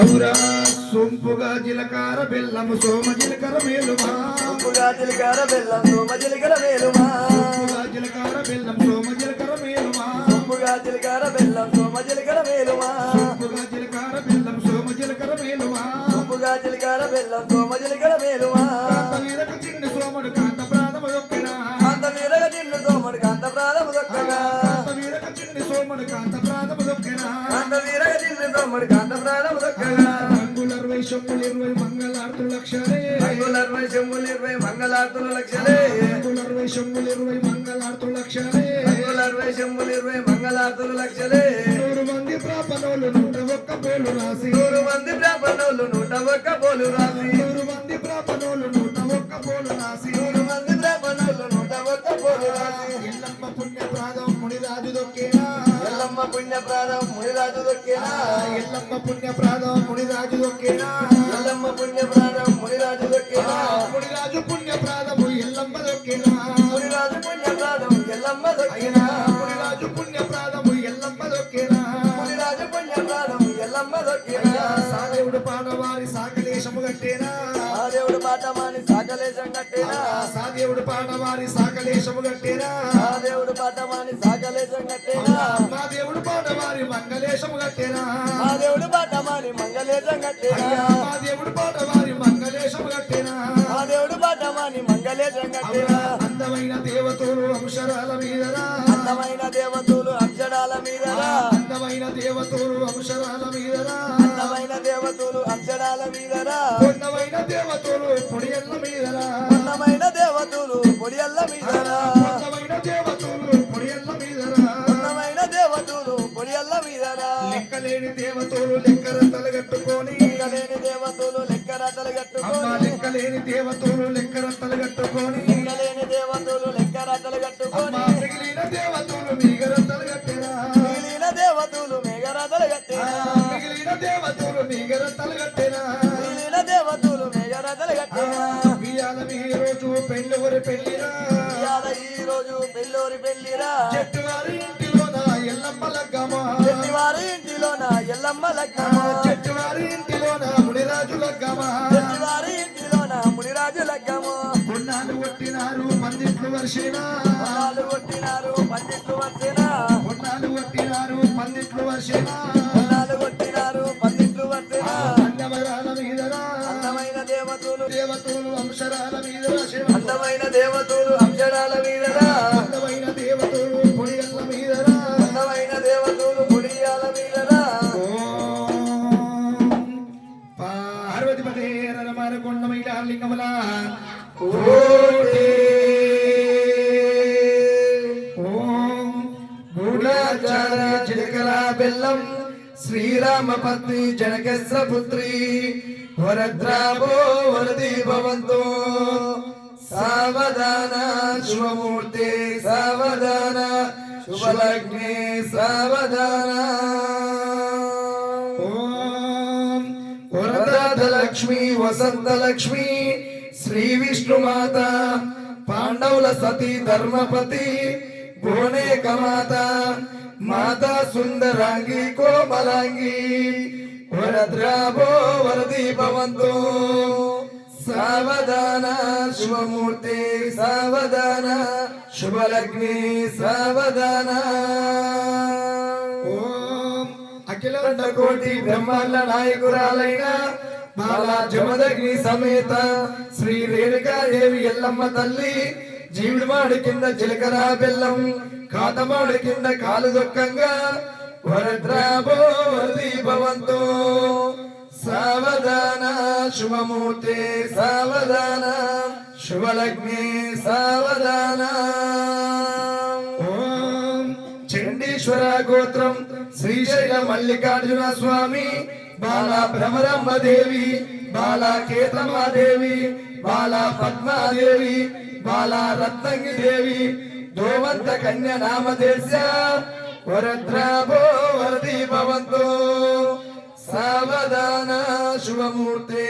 ఔరా సొంపుగా జీలకార బెల్లము సోమ జీలకర మేలుమా. ఉప్పుగా జీలకర్ర బెల్లం సోమ జీలకర్ర మేలుమా. సొంపుగా జీలకార బెల్లం సోమ జీలకర మేలుమా. ఉప్పుగా జీలకర్ర బెల్లం సోమ జీలకర్ర మేలుమా. సొంపుగా జీలకార బెల్లం సోమ జీలకర మేలుమా. ఉప్పుగా జీలకర్ర బెల్లం సోమ జీలకర్ర మేలుమా. కాంత వీరకు చిన్న సోముడు కాంత ప్రాణము దొక్కినా కాంత వీరగ నిన్ను సోముడు కాంత ప్రాణము దొక్కగా కాంత వీరకు చిన్న సోముడు కాంత ప్రాణము దొక్కినా కాంత వీరగ నిన్ను సోముడు కాంత ప్రాణము దొక్కగా. రంగుల అరవై సొమ్ములు ఇరవై మంగళార్తులు లక్షలే. రంగుల అరవై చెమ్ములు ఇరవై మంగళార్తుల లక్షలే. రంగుల అరవై సొమ్ములు ఇరవై మంగళార్తులు లక్షలే. రంగుల అరవై చెమ్ములు ఇరవై మంగళార్తుల లక్షలే. నూరు మంది ప్రాపనోలు నూట ఒక్క పోలు రాసి. నూరు మంది బ్రాహ్మణులు నూట ఒక్క పోలు రాసి. నూరు మంది ప్రాపనోలు నూట ఒక్క పోలు రాసి. నూరు మంది బ్రాహ్మణులు నూట ఒక్క ఎల్లమ్మ పుణ్య ప్రాణం మునిరాజు దొక్కేనా? ఎల్లమ్మ పుణ్య ప్రాదం మునిరాజు దొక్కేనా? ఎల్లమ్మ పుణ్య ప్రాణం మునిరాజు దొక్కేనా? మునిరాజు పుణ్య ప్రాదము ఎల్లమ్మ దొక్కేనా? మునిరాజు పుణ్య ప్రాణం ఎల్లమ్మ దొక్కేనా? మునిరాజు పుణ్య ప్రాదము ఎల్లమ్మ దొక్కేనా? మునిరాజు పుణ్య ప్రాణం ఎల్లమ్మ దొక్కేనా? సాదేవుడు పాడవారి సాకలేశము కట్టేనా? ఆ దేవుడు మాట మాని సాకలేశం కట్టేనా? సాదేవుడు పాడవారి సాకలేశము కట్టేనా? మాని మంగళేశం కట్టేనా. మా దేవుడు పాడవారి మంగళేశము కట్టేనా. ఆ దేవుడు మంగళేశం కట్టేనా. అందమైన దేవతలు అంశరాల మీదరా? అందమైన దేవతలు అక్షరాల మీదరా? అందమైన దేవతలు అంశరాల మీదరా? అందమైన దేవతలు అక్షరాల మీదరా? అందమైన దేవతలు పొడియల్ల మీదరా? అందమైన దేవతలు పొడియల్ల మీదరా? అందమైన దేవతలు లెక్కలేని దేవతలు లెక్కర తలగట్టుకొని లెక్కలేని దేవతలు లెక్క రతలు అమ్మ కట్టుకొని లెక్కలేని దేవతలు లెక్కర తలగట్టుకొని లెక్కలేని దేవతలు లెక్క రతలు అమ్మ కట్టుకొని మిగిలిన దేవతలు మీగర తలగట్టెరా మిగిలిన దేవతలు మేఘరథలు కట్టేనా మిగిలిన దేవతలు మీగర తలగట్టెరా మిగిలిన దేవతలు మేఘరథలు కట్టేనా ఇయాల మీ రోజు పెళ్ళివరి పెళ్ళిరా? ఇవాళ ఈ రోజు పెళ్ళోరి పెళ్ళిరా? చెట్టు వారి ఇంటిలోన ఇంటిలోన మునిరాజు లగ్గమా చెట్టివారి ఇంటిలోన మునిరాజు లగ్గము కొన్నాళ్ళు కొట్టినారు పందిట్లు వర్షినా పొలాలు కొట్టినారు కొన్నాళ్ళు కొట్టినారు పందిట్లు వర్షినా పొలాలు కొట్టినారు మీదరా అందమైన దేవతలు దేవతలు అంశరాల శివ అందమైన దేవతలు అక్షరాల మీదరా కొండమైల లింగముల ఓం గూఢాచార్య చిలకల బెల్లం శ్రీరామ పత్ని జనకేశ్వర పుత్రి వరద్రాభో వరది భవంతో. సావధాన శుభమూర్తి సావధాన శుభలగ్నే సావధాన వరదాత లక్ష్మి వసంత లక్ష్మి శ్రీ విష్ణుమాత పాండవుల సతీ ధర్మపతి భువనేక మాత మాతా సుందరాంగి కోమలాంగి వరద్రాభో వరది భవంతు సావధాన శుభమూర్తి సావధాన శుభలగ్ని సావధాన. ఓం అఖిలాండ కోటి బ్రహ్మాండ నాయకురాలైన బాలా జమదగ్ని సమేత శ్రీ రేణుకాదేవి ఎల్లమ్మ తల్లి జీవిడిమాడి కింద చిలకర బెల్లం కాతమాడి కింద కాలు దొక్కంగా వరద్రాభో వరది భవంతో సావధాన శుభమూర్తే సావధాన శుభలగ్ని సావధాన. చండీశ్వర గోత్రం శ్రీశైల మల్లికార్జున స్వామి బాలా భ్రమరమ్మ దేవి బాలా కేతమ్మ దేవి బాలా పద్మాదేవి బాలా రత్నంగి దేవి దోవంత కన్య నామదేశ వరద్రాభో వరది భవంతో సావధాన శుభమూర్తే